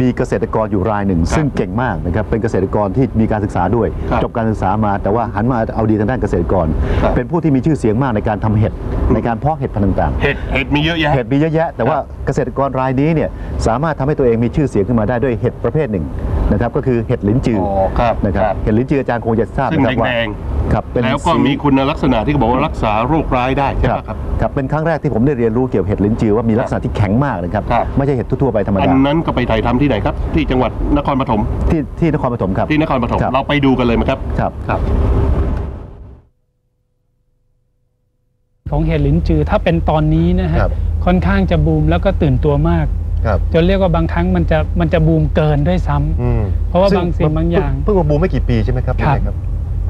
มีเกษตรกรอยู่รายหนึ่ง ซึ่งเก่งมากนะครับเป็นเกษตรกรที่มีการศึกษาด้วยครับจบการศึกษามาแต่ว่าหันมาเอาดีทางด้านเกษตรกรครับเป็นผู้ที่มีชื่อเสียงมากในการทำเห็ดในการเพาะเห็ดพันธุ์ต่างๆ เห็ดเห็ดมีเยอะแยะเห็ดมีเยอะแยะแต่ว่าเกษตรกรรายนี้เนี่ยสามารถทำให้ตัวเองมีชื่อเสียงขึ้นมาได้ด้วยเห็ดประเภทหนึ่ง นะครับก็คือเห็ดลิ้นจืออ๋อครับนะครับครับ เห็ดลิ้นจืออาจารย์คงจะทราบซึ่งนะครับว่าแดงครับเป็นแล้วก็สี มีคุณลักษณะที่เขาบอกว่ารักษาโรคร้ายได้ใช่คไหรัมบครับ ครับเป็นครั้งแรกที่ผมได้เรียนรู้เกี่ยวกับเห็ดลิ้นจือว่ามีลักษณะที่แข็งมากนะครับ ครับ ไม่ใช่เห็ดทั่วๆไปธรรมอัดานนั้นก็ไปถ่ายทำที่ไหนครับ ที่จังหวัดนครปฐมที่ที่นครปฐมครับ ที่นครปฐมครับ เราไปดูกันเลยไหมครับ ครับ ครับ ของเห็ดลิ้นจือถ้าเป็นตอนนี้นะฮะครับ ค่อนข้างจะบูมแล้วก็ตื่นตัวมาก ครับจนเรียกว่าบางครั้งมันจะมันจะบูมเกินด้วยซ้ำอืมเพราะว่าบางสิ่งบางอย่าง เพิ่งมาบูมไม่กี่ปีใช่ไหมครับครับเป็นไงครับ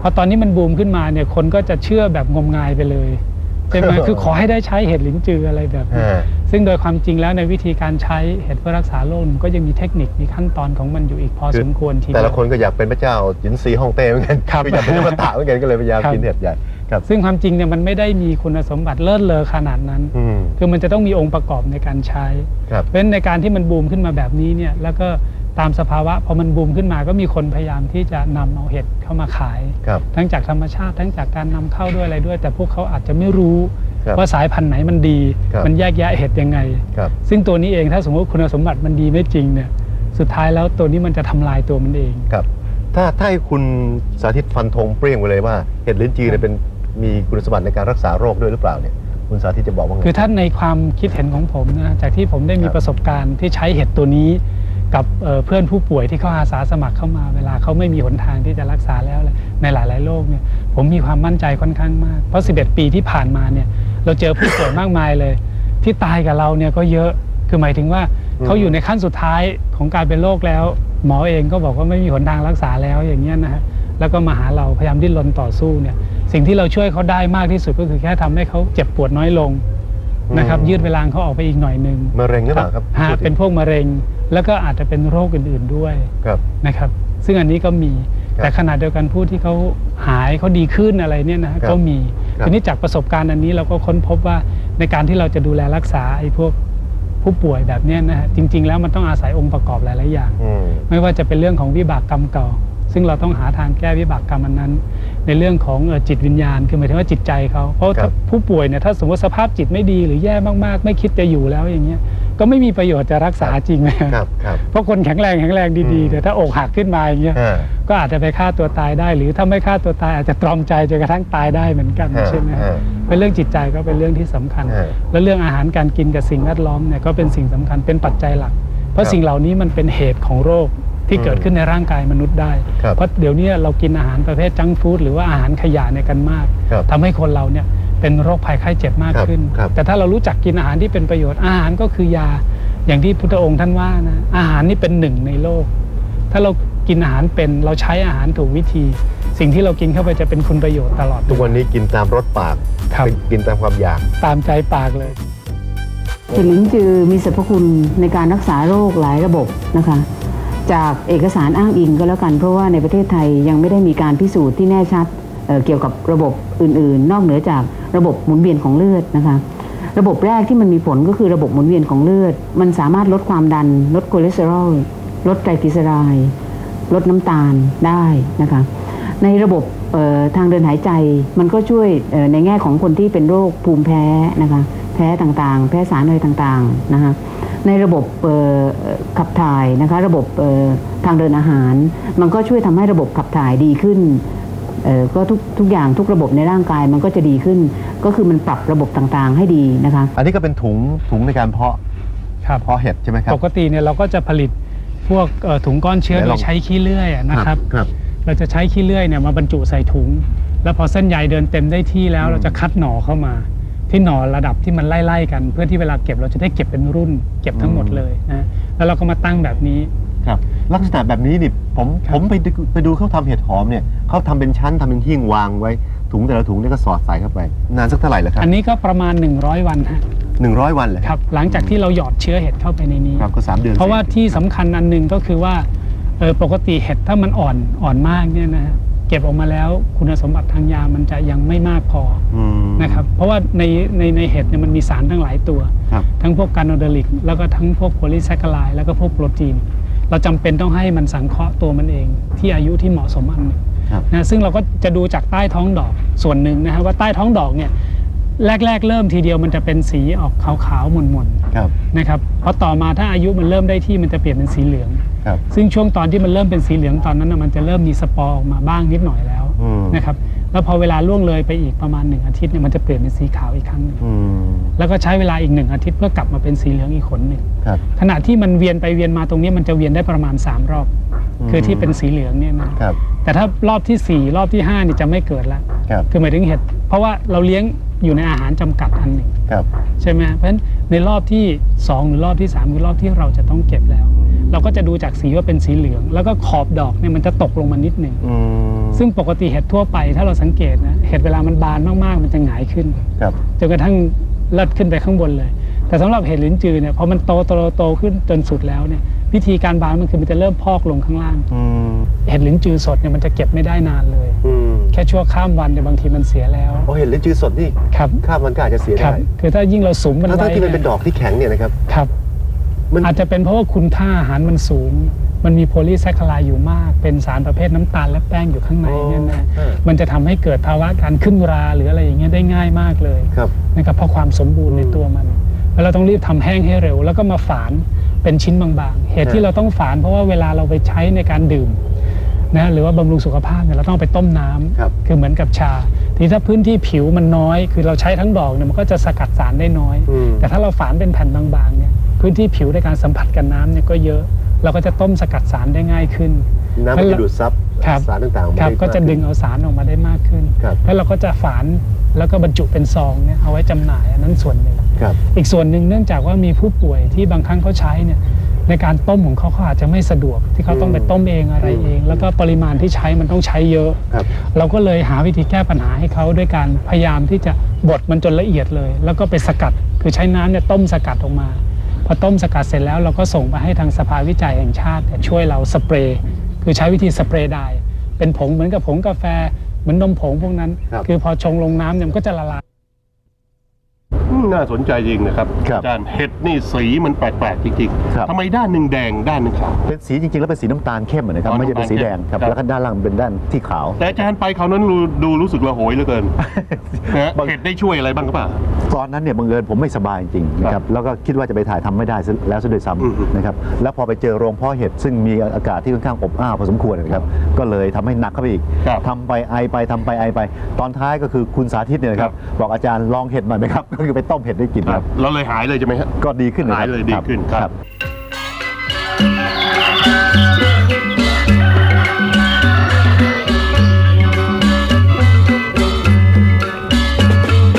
พอตอนนี้มันบูมขึ้นมาเนี่ยคนก็จะเชื่อแบบงมงายไปเลย ใช่ไหมคือขอให้ได้ใช้เห็ดลิ้นจืออะไรแบบนี้อ่าซึ่งโดยความจริงแล้วในวิธีการใช้เห็ดเพื่อรักษาโรคมันก็ยังมีเทคนิคมีขั้นตอนของมันอยู่อีกพอสมควรทีเดีแต่ยวละคนก็อยากเป็นพระเจ้าจินซีฮ่องเต้เหมือนกันครับออยากเป็นพระตะเหมือนกันก็เลยพยายามครับกินเห็ดใหญ่ครับซึ่งความจริงเนี่ยมันไม่ได้มีคุณสมบัติเลิศเลอขนาดนั้นอืมคือมันจะต้องมีองค์ประกอบในการใช้ครับเพราะฉะนั้นในการที่มันบูมขึ้นมาแบบนี้เนี่ยแล้วก็ ตามสภาวะพอมันบูมขึ้นมาก็มีคนพยายามที่จะนำเอาเห็ดเข้ามาขาย ครับ ทั้งจากธรรมชาติทั้งจากการนำเข้าด้วยอะไรด้วย แต่พวกเขาอาจจะไม่รู้ครับว่าสายพันธุ์ไหนมันดี ครับ มันแยกแยะเห็ดยังไง ครับ ซึ่งตัวนี้เองถ้าสมมติว่าคุณสมบัติมันดีไม่จริงเนี่ยสุดท้ายแล้วตัวนี้มันจะทำลายตัวมันเอง ครับ ถ้าถ้าให้คุณสาธิตฟันธงเปรี้ยงไปเลยว่าเห็ดลิ้นจีเนี่ยเป็นมีคุณสมบัติในการรักษาโรคด้วยหรือเปล่าเนี่ย คุณสาธิตจะบอกว่าไง คือถ้าในความคิดเห็นของผมนะจากที่ผมได้มีครับ ประสบการณ์ที่ใช้เห็ดตัวนี้ กับเพื่อนผู้ป่วยที่เขาอาสาสมัครเข้ามา เวลาเขาไม่มีหนทางที่จะรักษาแล้วในหลาย ๆ โรคเนี่ยผมมีความมั่นใจค่อนข้างมากเพราะ 11 ปีที่ผ่านมาเนี่ยเราเจอผู้ป่วยมากมายเลย ที่ตายกับเราเนี่ยก็เยอะคือหมายถึงว่าเขาอยู่ในขั้นสุดท้ายของการเป็นโรคแล้ว หมอเองก็บอกว่าไม่มีหนทางรักษาแล้วอย่างเงี้ยนะฮะแล้วก็มาหาเราพยายามดิ้นรนต่อสู้เนี่ยสิ่งที่เราช่วยเขาได้มากที่สุดก็คือแค่ทำให้เขาเจ็บปวดน้อยลง นะครับ ยืดเวลาเขาออกไปอีกหน่อยหนึ่งมะเร็งหรือเปล่าครับฮะพูดถึงเป็นพวกมะเร็ง แล้วก็อาจจะเป็นโรคอื่นๆด้วยครับนะครับ ซึ่งอันนี้ก็มีครับแต่ขณะเดียวกันผู้ที่เขาหายเขาดีขึ้นอะไรเนี่ยนะฮะครับก็มีครับทีนี้จากประสบการณ์อันนี้เราก็ค้นพบว่าในการที่เราจะดูแลรักษาไอ้พวกผู้ป่วยแบบเนี้ยนะฮะจริง ๆ แล้วมันต้องอาศัยองค์ประกอบหลายๆอย่างอืมไม่ว่าจะเป็นเรื่องของวิบากกรรมเก่า ซึ่งเราต้องหาทางแก้วิบากกรรมอันนั้น ในเรื่องของเอ่อจิตวิญญาณคือหมายถึงว่าจิตใจเขาเพราะครัถ้าบผู้ป่วยเนี่ยถ้าสมมติสภาพจิตไม่ดีหรือแย่มากๆ ไม่คิดจะอยู่แล้วอย่างเงี้ยก็ไม่มีประโยชน์จะรักษาจริงเลยครับครับเพราะคนแข็งแรงแข็งแรงดีอืมๆแต่ถ้าอกหักขึ้นมาอย่างเงี้ย อ่า ก็อาจจะไปฆ่าตัวตายได้ หรือถ้าไม่ฆ่าตัวตายอาจจะตรอมใจจนกระทั่งตายได้เหมือนกันฮะใช่ไหมฮะฮะเป็นเรื่องจิตใจก็เป็นเรื่องที่สำคัญ ฮะแล้วเรื่องอาหารการกินกับสิ่งแวดล้อมเนี่ยก็เป็นสิ่งสำคัญเป็นปัจจัยหลัก เพราะสิ่งเหล่านี้มันเป็นเหตุของโรค ที่อืมเกิดขึ้นในร่างกายมนุษย์ได้ครับเพราะเดี๋ยวนี้เรากินอาหารประเภทจังก์ฟู้ดหรือว่าอาหารขยะเนี่ยกันมากครับทำให้คนเราเนี่ยเป็นโรคภัยไข้เจ็บมากครับขึ้นครับแต่ถ้าเรารู้จักกินอาหารที่เป็นประโยชน์อาหารก็คือยาอย่างที่พุทธองค์ท่านว่านะอาหารนี่เป็นหนึ่งในโลก ถ้าเรากินอาหารเป็นเราใช้อาหารถูกวิธี สิ่งที่เรากินเข้าไปจะเป็นคุณประโยชน์ตลอด ทุกวันนี้กินตามรสปากครับเป็นกินตามความอยากตามใจปากเลยเห็ดลิ้นจือมีสรรพคุณในการรักษาโรคหลายระบบนะคะ จากเอกสารอ้างอิงก็แล้วกัน เพราะว่าในประเทศไทยยังไม่ได้มีการพิสูจน์ที่แน่ชัดเเกี่ยวกับระบบอื่น ๆ นอกเหนือจากระบบหมุนเวียนของเลือดนะคะระบบแรกที่มันมีผลก็คือระบบหมุนเวียนของเลือด มันสามารถลดความดัน ลดคอเลสเตอรอลลดไตรกลีเซอไรด์ลดน้ำตาลได้นะคะในระบบทางเดินหายใจมันก็ช่วยในแง่ของคนที่เป็นโรคภูมิแพ้นะคะแพ้ต่างๆ แพ้สารอะไรต่างๆนะคะ ในระบบเอ่อขับถ่ายนะคะระบบเอ่อทางเดินอาหาร มันก็ช่วยทำให้ระบบขับถ่ายดีขึ้นเอ่อก็ทุกทุกอย่างทุกระบบในร่างกายมันก็จะดีขึ้น ก็คือมันปรับระบบต่างๆให้ดีนะคะ อันนี้ก็เป็นถุงถุงในการเพาะครับเพาะเห็ดใช่ไหมครับปกติเนี่ยเราก็จะผลิตพวกเอ่อถุงก้อนเชื้อไหนโดลองยใช้ขี้เลื่อยอะนะครับครับเราจะใช้ขี้เลื่อยเนี่ยมาบรรจุใส่ถุง แล้วพอเส้นใยเดินเต็มได้ที่แล้วอืมเราจะคัดหน่อเข้ามา ที่หน่อระดับที่มันไล่ๆกัน เพื่อที่เวลาเก็บเราจะได้เก็บเป็นรุ่น เก็บทั้งหมดเลยนะแล้วเราก็มาตั้งแบบนี้ครับลักษณะแบบนี้นี่ผมครับผมไปดูไปดูเขาทำเห็ดหอมเนี่ยเขาทำเป็นชั้นทำเป็นหิ้งวางไว้ ถุงแต่ละถุงเนี่ยก็สอดใส่เข้าไป นานสักเท่าไหร่แล้วครับ อันนี้ก็ประมาณ 100 วันฮะหนึ่งร้อยวันเลยครับ หลังจากที่เราหยอดเชื้อเห็ดเข้าไปในนี้ครับก็สามเดือนเพราะว่าสจที่สำคัญอันหนึ่งก็คือว่าเออปกติเห็ดถ้ามันอ่อนอ่อนมากเนี่ยนะฮะ เก็บออกมาแล้วคุณสมบัติทางยามันจะยังไม่มากพออืมนะครับเพราะว่าในในในเห็ดเนี่ยมันมีสารทั้งหลายตัวครับทั้งพวกการโนเดลิก แล้วก็ทั้งพวกโพลีแซคคาไลด์แล้วก็พวกโปรตีน เราจำเป็นต้องให้มันสังเคราะห์ตัวมันเอง ที่อายุที่เหมาะสมอันหนึ่งครับนะซึ่งเราก็จะดูจากใต้ท้องดอกส่วนหนึ่งนะฮะว่าใต้ท้องดอกเนี่ยแรก ๆ เริ่มทีเดียวมันจะเป็นสีออกขาวๆหม่นครับๆนะครับพอต่อมาถ้าอายุมันเริ่มได้ที่มันจะเปลี่ยนเป็นสีเหลือง ครับซึ่งช่วงตอนที่มันเริ่มเป็นสีเหลืองตอนนั้นนะมันจะเริ่มมีสปอร์ออกมาบ้างนิดหน่อยแล้วอืม นะครับแล้วพอเวลาล่วงเลยไปอีกประมาณหนึ่งอาทิตย์เนี่ยมันจะเปลี่ยนเป็นสีขาวอีกครั้งหนึ่งอืมแล้วก็ใช้เวลาอีกหนึ่งอาทิตย์เพื่อกลับมาเป็นสีเหลืองอีกขนหนึ่ง ครับ ขณะที่มันเวียนไปเวียนมาตรงนี้มันจะเวียนได้ประมาณ 3 รอบ อืม คือที่เป็นสีเหลืองเนี่ยนะครับ แต่ถ้ารอบทีสี่ 4 รอบที่5นี่จะไม่เกิดละครับ คือหมายถึงเห็ดเพราะว่าเราเลี้ยงอยู่ในอาหารจำกัดอันหนึ่งครับ ใช่ไหมเพราะฉะนั้นในรอบที่ 2 หรือรอบที่ 3 คือรอบที่เราจะต้องเก็บแล้ว เราก็จะดูจากสีว่าเป็นสีเหลือง แล้วก็ขอบดอกเนี่ยมันจะตกลงมานิดหนึ่งอืม ซึ่งปกติเห็ดทั่วไปถ้าเราสังเกตนะเห็ดเวลามันบานมากๆ มันจะหงายขึ้นครับ จนกระทั่งเลิศขึ้นไปข้างบนเลย แต่สำหรับเห็ดลิ้นจือเนี่ยพอมันโตโตโตขึ้นจนสุดแล้วเนี่ยวิธีการบานมันคือมันจะเริ่มพอกลงข้างล่าง อืม เห็ดลิ้นจือสดเนี่ยมันจะเก็บไม่ได้นานเลย อืมแค่ชั่วข้ามวันเนี่ยบางทีมันเสียแล้วพอเห็นลิ้นจือสดนี่ครับข้ามมันก็อาจจะเสียครับได้คือถ้ายิ่งเราสุมมันทั้งไว้ๆที่มันเป็นยดอกที่แข็งเนี่ยนะครับ ครับ มัน อาจจะเป็นเพราะว่าคุณค่าอาหารมันสูง มันมีโพลีแซคคาไลด์อยู่มาก เป็นสารประเภทน้ำตาลและแป้งอยู่ข้างในเนี่ยนะอ๋อ มันจะทำให้เกิดภาวะการขึ้นราหรืออะไรอย่างเงี้ยได้ง่ายมากเลย ครับ นะครับเพราะความสมบูรณ์ในตัวมัน แล้วเราต้องรีบทำแห้งให้เร็ว แล้วก็มาฝานเป็นชิ้นบางๆ เหตุที่เราต้องฝานเพราะว่าเวลาเราไปใช้ในการดื่มนะหรือว่าบำรุงสุขภาพเนี่ยเราต้องเอาไปต้มน้ำครับ คือเหมือนกับชา ทีนี้ถ้าพื้นที่ผิวมันน้อย คือเราใช้ทั้งดอกเนี่ยมันก็จะสกัดสารได้น้อย อืม แต่ถ้าเราฝานเป็นแผ่นบางๆเนี่ย พื้นที่ผิวในการสัมผัสกับน้ำเนี่ยก็เยอะ เราก็จะต้มสกัดสารได้ง่ายขึ้น น้ำมันจะดูดซับครับ สารต่างๆออกมาครับได้ก็จะมากดึงเอาสารออกมาได้มากขึ้น ครับแล้วเราก็จะฝานแล้วก็บรรจุเป็นซองเนี่ยเอาไว้จำหน่ายอันนั้นส่วนหนึ่ง ครับ อีกส่วนหนึ่งเนื่องจากว่ามีผู้ป่วยที่บางครั้งเขาใช้เนี่ยในการต้มของเขาเขาอาจจะไม่สะดวกที่เขาต้องไปต้มเองอะไรเอง แล้วก็ปริมาณที่ใช้มันต้องใช้เยอะ ครับ เราก็เลยหาวิธีแก้ปัญหาให้เขาด้วยการพยายามที่จะบดมันจนละเอียดเลย แล้วก็ไปสกัดคือใช้น้ำเนี่ยต้มสกัดออกมา พอต้มสกัดเสร็จแล้วเราก็ส่งไปให้ทางสภาวิจัยแห่งชาติเนี่ยช่วยเราสเปรย์คือใช้วิธีสเปรย์ไดร์เป็นผงเหมือนกับผงกาแฟเหมือนนมผงพวกนั้นครับคือพอชงลงน้ำเนี่ยมันก็จะละลาย อืมน่าสนใจจริงนะครับครับอาจารย์เห็ดนี่สีมันแปลกๆจริงครับ ๆทำไมด้านหนึ่งแดงด้านหนึ่งขาว เป็นสีจริงๆ แล้วเป็นสีน้ำตาลเข้มอะนะครับอ๋อไม่ใช่เป็นสีแดงครับครับ แล้วก็ด้านล่างเป็นด้านที่ขาว แต่อาจารย์ไปคราวนั้นดูดูรู้สึกระโหยเหลือเกินนะฮะบาง เห็ดได้ช่วยอะไรบ้างก็เปล่า ตอนนั้นเนี่ยบังเอิญผมไม่สบายจริงๆนะคครัรับบแล้วก็คิดว่าจะไปถ่ายทำไม่ได้ซะแล้วซะด้วยซ้อือฮึำนะครับแล้วพอไปเจอโรงเพาะเห็ดซึ่งมีอากาศที่ค่อนข้างอบอ้าวพอสมควรนะครับก็เลยทำให้หนักเข้าไปอีกครับทำไปไอไปทำไปไอไป ตอนท้ายก็คือคุณสาธิตเนี่ยนะครับบอกอาจารย์ลองเห็ดหน่อยไหมครับ ก็คือไปต้มเผ็ดได้กินครับเราเลยหายเลยใช่ไหมครับก็ดีขึ้นหายเลยดีขึ้นครับ